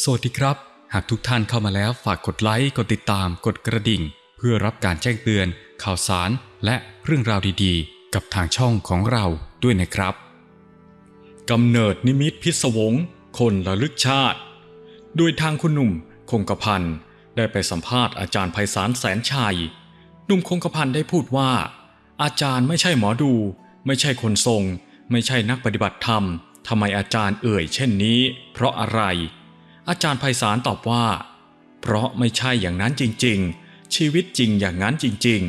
สวัสดีครับ หากทุกท่านเข้ามาแล้วฝากกดไลค์ กดติดตาม กดกระดิ่ง เพื่อรับการแจ้งเตือน ข่าวสาร และเรื่องราวดีๆ กับทางช่องของเราด้วยนะครับกำเนิดนิมิตพิศวง คนระลึกชาติ โดยทางคุณหนุ่ม คงกระพันได้ไปสัมภาษณ์อาจารย์ไพศาลแสนชัย หนุ่มคงกระพันได้พูดว่า อาจารย์ไม่ใช่หมอดู ไม่ใช่คนทรง ไม่ใช่นักปฏิบัติธรรมทำไมอาจารย์เอ่ยเช่นนี้ เพราะอะไร อาจารย์ไพศาลตอบว่า เพราะไม่ใช่อย่างนั้นจริงๆ ชีวิตจริงอย่างนั้นจริง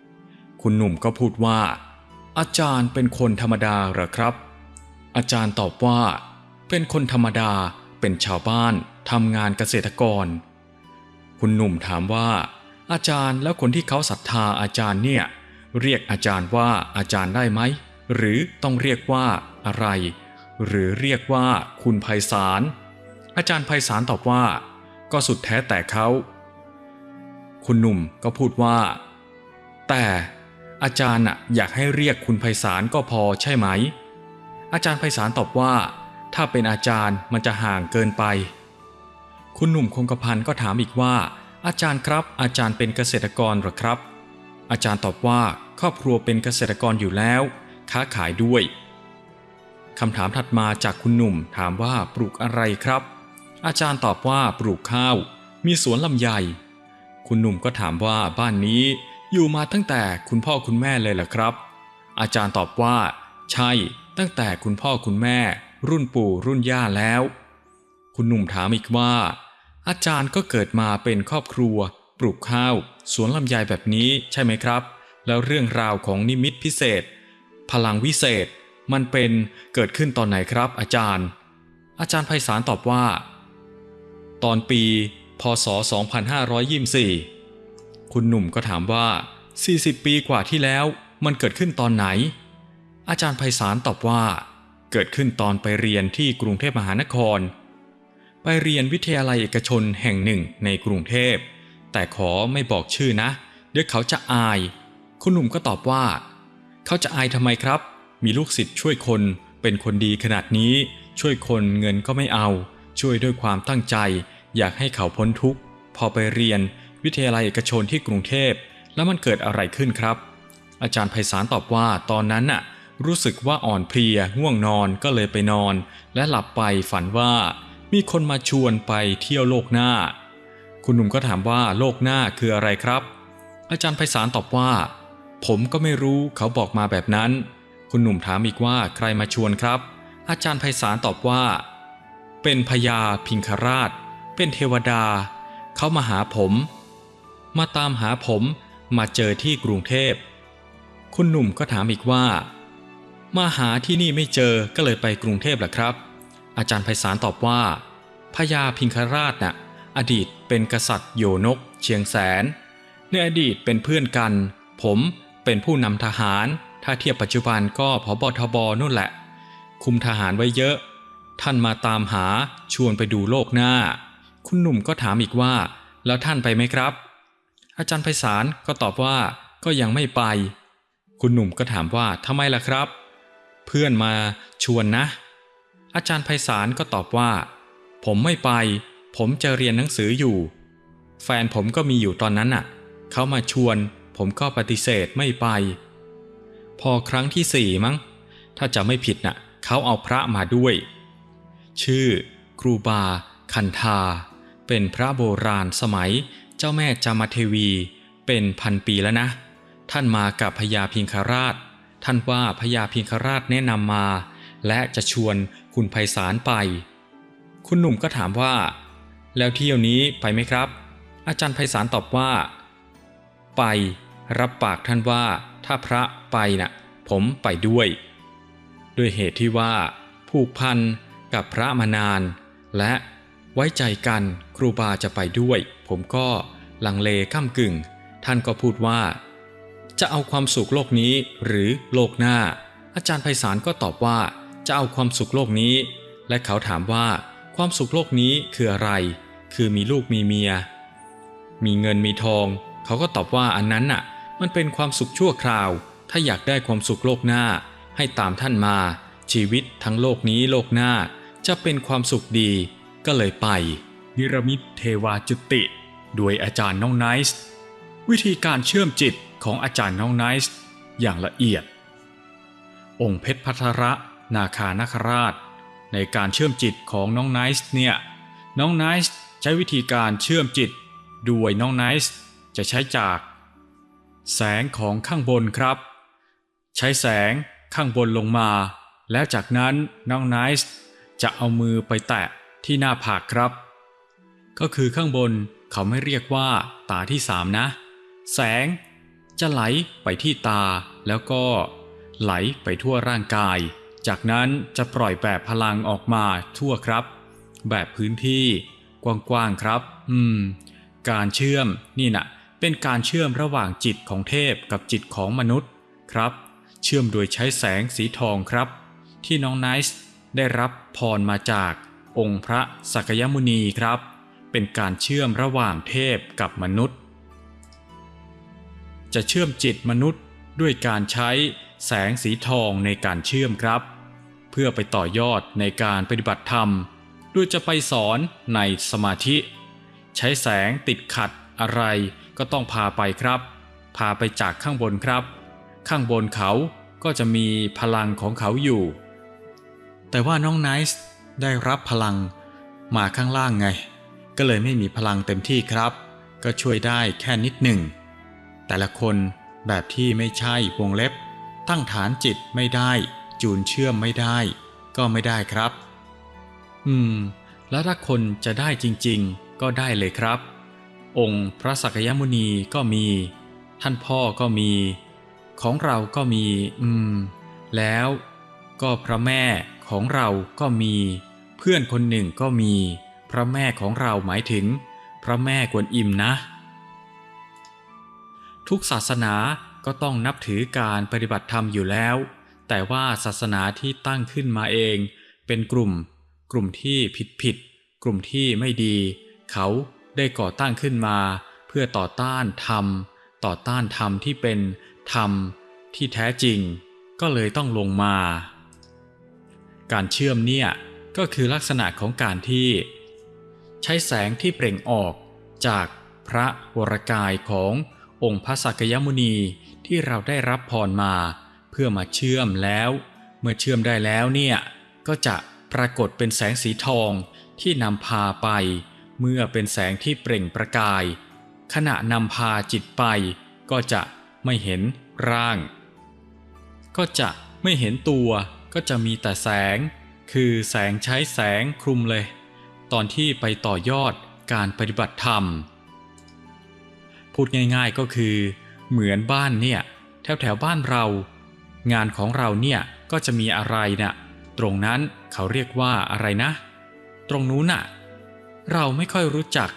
ๆ คุณหนุ่มก็พูดว่า อาจารย์เป็นคนธรรมดาเหรอครับ อาจารย์ตอบว่า เป็นคนธรรมดาเป็นชาวบ้านทำงานเกษตรกร คุณหนุ่มถามว่า อาจารย์แล้วคนที่เขาศรัทธาอาจารย์เนี่ย เรียกอาจารย์ว่าอาจารย์ได้ไหมหรือต้องเรียกว่าอะไร หรือเรียกว่าคุณไพศาล อาจารย์ไพศาลตอบว่า ก็สุดแท้แต่เขา คุณหนุ่มก็พูดว่า แต่อาจารย์อยากให้เรียกคุณไพศาลก็พอใช่ไหม อาจารย์ไพศาลตอบว่า ถ้าเป็นอาจารย์มันจะห่างเกินไป คุณหนุ่มคงกระพันก็ถามอีกว่า อาจารย์ครับ อาจารย์เป็นเกษตรกรหรอครับ อาจารย์ตอบว่าครอบครัวเป็นเกษตรกรอยู่แล้ว ค้าขายด้วยคำถามถัดมาจากคุณหนุ่มถามว่าปลูกอะไรครับ อาจารย์ตอบว่าปลูกข้าว มีสวนลำไย คุณหนุ่มก็ถามว่าบ้านนี้อยู่มาตั้งแต่คุณพ่อคุณแม่เลยเหรอครับ อาจารย์ตอบว่า ใช่ ตั้งแต่คุณพ่อคุณแม่ รุ่นปู่รุ่นย่าแล้ว คุณหนุ่มถามอีกว่า อาจารย์ก็เกิดมาเป็นครอบครัว ปลูกข้าว สวนลำไยแบบนี้ใช่ไหมครับ แล้วเรื่องราวของนิมิตพิเศษ พลังวิเศษ มันเป็นเกิดขึ้นตอนไหนครับ อาจารย์ อาจารย์ไพศาลตอบว่า ตอนปี พศ 2524 คุณหนุ่มก็ถามว่า 40 ปีกว่าที่แล้วมันเกิดขึ้นตอนไหน อาจารย์ไพศาลตอบว่า เกิดขึ้นตอนไปเรียนที่กรุงเทพมหานคร ไปเรียนวิทยาลัยเอกชนแห่งหนึ่งในกรุงเทพ แต่ขอไม่บอกชื่อนะ เดี๋ยวเขาจะอาย คุณหนุ่มก็ตอบว่า เขาจะอายทำไมครับ มีลูกศิษย์ช่วยคนเป็นคนดีขนาดนี้ช่วยคนเงินก็ไม่เอา ช่วยด้วยความตั้งใจ อยากให้เขาพ้นทุกข์ พอไปเรียน วิทยาลัยเอกชนที่กรุงเทพ แล้วมันเกิดอะไรขึ้นครับ อาจารย์ไพศาลตอบว่าตอนนั้นน่ะ รู้สึกว่าอ่อนเพลียง่วงนอนก็เลยไปนอน และหลับไปฝันว่า มีคนมาชวนไปเที่ยวโลกหน้า คุณหนุ่มก็ถามว่าโลกหน้าคืออะไรครับ อาจารย์ไพศาลตอบว่า ผมก็ไม่รู้เขาบอกมาแบบนั้น คุณหนุ่มถามอีกว่าใครมาชวนครับ อาจารย์ไพศาลตอบว่า เป็นพญาพิงคราช เป็นเทวดา เขามาหาผม มาตามหาผมมาเจอที่กรุงเทพ คุณหนุ่มก็ถามอีกว่า มาหาที่นี่ไม่เจอก็เลยไปกรุงเทพแหละครับ อาจารย์ไพศาลตอบว่าพญาพิงคราชน่ะอดีตเป็นกษัตริย์โยนก เชียงแสน ในอดีตเป็นเพื่อนกัน ผมเป็นผู้นำทหาร ถ้าเทียบปัจจุบันก็พบทบนู่นแหละ คุมทหารไว้เยอะ ท่านมาตามหาชวนไปดูโลกหน้า คุณหนุ่มก็ถามอีกว่า แล้วท่านไปไหมครับ อาจารย์ไพศาลก็ตอบว่าก็ยังไม่ไป คุณหนุ่มก็ถามว่าทำไมล่ะครับ เพื่อนมาชวนนะ อาจารย์ไพศาลก็ตอบว่า ผมไม่ไป ผมจะเรียนหนังสืออยู่ แฟนผมก็มีอยู่ตอนนั้นน่ะ เขามาชวน ผมก็ปฏิเสธไม่ไป พอครั้งที่สี่มั้ง ถ้าจะไม่ผิดน่ะ เขาเอาพระมาด้วย ชื่อ ครูบา คันธา เป็นพระโบราณสมัยเจ้าแม่จามเทวี เป็นพันปีแล้วนะ ท่านมากับพญาพิงคราช ท่านว่าพญาพิงคราชแนะนำมา และจะชวนคุณไพศาลไป คุณหนุ่มก็ถามว่า แล้วเที่ยวนี้ไปไหมครับ อาจารย์ไพศาลตอบว่า ไป รับปากท่านว่าถ้าพระไปน่ะผมไปด้วย ด้วยเหตุที่ว่าผูกพัน กับพระมานาน และไว้ใจกันครูบาจะไปด้วย ผมก็ลังเลก้ากึ่ง ท่านก็พูดว่า จะเอาความสุขโลกนี้หรือโลกหน้า อาจารย์ไพศาลก็ตอบว่า จะเอาความสุขโลกนี้ และเขาถามว่า ความสุขโลกนี้คืออะไร คือมีลูกมีเมีย มีเงินมีทอง เขาก็ตอบว่าอันนั้นน่ะ มันเป็นความสุขชั่วคราว ถ้าอยากได้ความสุขโลกหน้า ให้ตามท่านมา ชีวิตทั้งโลกนี้โลกหน้า จะเป็นความสุขดีก็เลยไป นิรมิตเทวาจุติด้วยอาจารย์น้องไนซ์วิธีการเชื่อมจิตของอาจารย์น้องไนซ์อย่างละเอียด องค์เพชรพัทระนาคานคราช ในการเชื่อมจิตของน้องไนซ์เนี่ยน้องไนซ์ใช้วิธีการเชื่อมจิตด้วยน้องไนซ์จะใช้จาก แสงของข้างบนครับ ใช้แสงข้างบนลงมา แล้วจากนั้นน้องไนซ์ จะเอามือไปแตะที่หน้าผากครับ ก็คือข้างบนเขาไม่เรียกว่าตาที่สามนะ แสง จะไหลไปที่ตาแล้วก็ ไหลไปทั่วร่างกาย จากนั้นจะปล่อยแบบพลังออกมาทั่วครับ แบบพื้นที่ กว้างๆครับ อืม การเชื่อมนี่นะเป็นการเชื่อมระหว่างจิตของเทพกับจิตของมนุษย์ครับ เชื่อมโดยใช้แสงสีทองครับ ที่น้องไนซ์ ได้รับพรมาจากองค์พระสักยมุนีครับ เป็นการเชื่อมระหว่างเทพกับมนุษย์ จะเชื่อมจิตมนุษย์ด้วยการใช้แสงสีทองในการเชื่อมครับ เพื่อไปต่อยอดในการปฏิบัติธรรมโดยจะไปสอนในสมาธิ ใช้แสงติดขัดอะไรก็ต้องพาไปครับ พาไปจากข้างบนครับ ข้างบนเขาก็จะมีพลังของเขาอยู่ แต่ว่าน้องไนซ์ได้รับพลังมาข้างล่างไง ก็เลยไม่มีพลังเต็มที่ครับ ก็ช่วยได้แค่นิดหนึ่ง แต่ละคนแบบที่ไม่ใช่วงเล็บ ตั้งฐานจิตไม่ได้ จูนเชื่อมไม่ได้ ก็ไม่ได้ครับ อืม แล้วถ้าคนจะได้จริงๆ ก็ได้เลยครับ องค์พระสักยมุนีก็มี ท่านพ่อก็มี ของเราก็มี อืม แล้วก็พระแม่ ของเราก็มี เพื่อนคนหนึ่งก็มี พระแม่ของเราหมายถึง พระแม่กวนอิมนะ ทุกศาสนาก็ต้องนับถือการปฏิบัติธรรมอยู่แล้ว แต่ว่าศาสนาที่ตั้งขึ้นมาเอง เป็นกลุ่ม กลุ่มที่ผิดผิด กลุ่มที่ไม่ดี เขาได้ก่อตั้งขึ้นมา เพื่อต่อต้านธรรม ต่อต้านธรรมที่เป็นธรรมที่แท้จริง ก็เลยต้องลงมา การเชื่อมเนี่ยก็คือลักษณะของการที่ ใช้แสงที่เปล่งออกจากพระวรกายขององค์พระสักยมุนีที่เราได้รับพรมา เพื่อมาเชื่อมแล้ว เมื่อเชื่อมได้แล้วเนี่ยก็จะปรากฏเป็นแสงสีทองที่นำพาไป เมื่อเป็นแสงที่เปล่งประกาย ขณะนำพาจิตไป ก็จะไม่เห็นร่าง ก็จะไม่เห็นตัว ก็จะมีแต่แสง คือแสงใช้แสงคลุมเลย ตอนที่ไปต่อยอดการปฏิบัติธรรม พูดง่ายๆก็คือ เหมือนบ้านเนี่ย แถวแถวๆบ้านเรา งานของเราเนี่ยก็จะมีอะไรนะ่ะตรงนั้นเขาเรียกว่าอะไรนะ ตรงนู้นน่ะ เราไม่ค่อยรู้จัก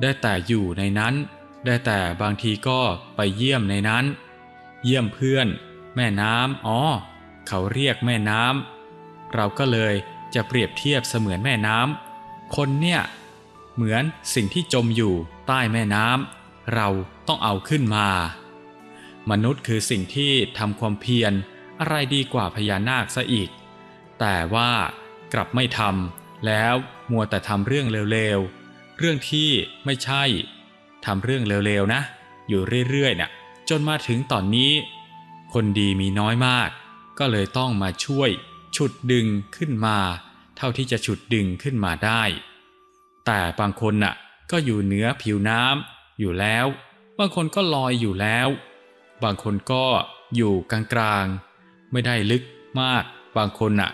ได้แต่อยู่ในนั้น ได้แต่บางทีก็ไปเยี่ยมในนั้น เยี่ยมเพื่อน แม่น้ำอ๋อ เขาเรียกแม่น้ำเราก็เลยจะเปรียบเทียบเสมือนแม่น้ำคนเนี่ยเหมือนสิ่งที่จมอยู่ใต้แม่น้ำเราต้องเอาขึ้นมา มนุษย์คือสิ่งที่ทำความเพียรอะไรดีกว่าพญานาคซะอีก แต่ว่ากลับไม่ทำแล้วมัวแต่ทำเรื่องเร็วๆ เรื่องที่ไม่ใช่ทำเรื่องเร็วๆนะ อยู่เรื่อยๆเนี่ยจนมาถึงตอนนี้ คนดีมีน้อยมาก ก็เลยต้องมาช่วย ฉุดดึงขึ้นมา เท่าที่จะฉุดดึงขึ้นมาได้ แต่บางคนน่ะก็อยู่เหนือผิวน้ำอยู่แล้ว บางคนก็ลอยอยู่แล้ว บางคนก็อยู่กลางๆ ไม่ได้ลึกมาก บางคนน่ะ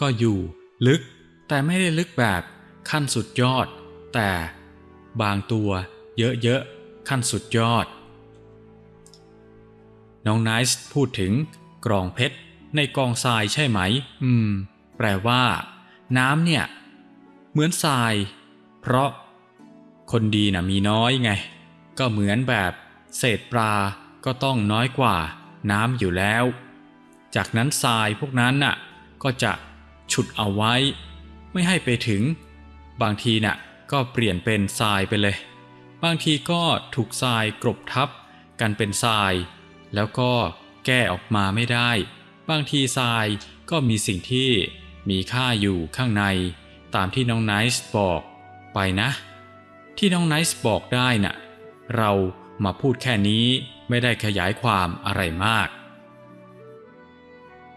ก็อยู่ลึก แต่ไม่ได้ลึกแบบขั้นสุดยอด แต่บางตัวเยอะๆ ขั้นสุดยอด น้องไนซ์พูดถึง กรองเพชรในกองทรายใช่ไหม อืม แปลว่า น้ำเนี่ย เหมือนทราย เพราะ คนดีน่ะมีน้อยไง ก็เหมือนแบบ เศษปลาก็ต้องน้อยกว่า น้ำอยู่แล้ว จากนั้นทรายพวกนั้นน่ะ ก็จะฉุดเอาไว้ ไม่ให้ไปถึง บางทีน่ะ ก็เปลี่ยนเป็นทรายไปเลย บางทีก็ถูกทรายกรบทับ กันเป็นทราย แล้วก็ แก้ออกมาไม่ได้ บางทีทรายก็มีสิ่งที่มีค่าอยู่ข้างใน ตามที่น้องไนซ์บอก ไปนะ ที่น้องไนซ์บอกได้น่ะ เรามาพูดแค่นี้ไม่ได้ขยายความอะไรมาก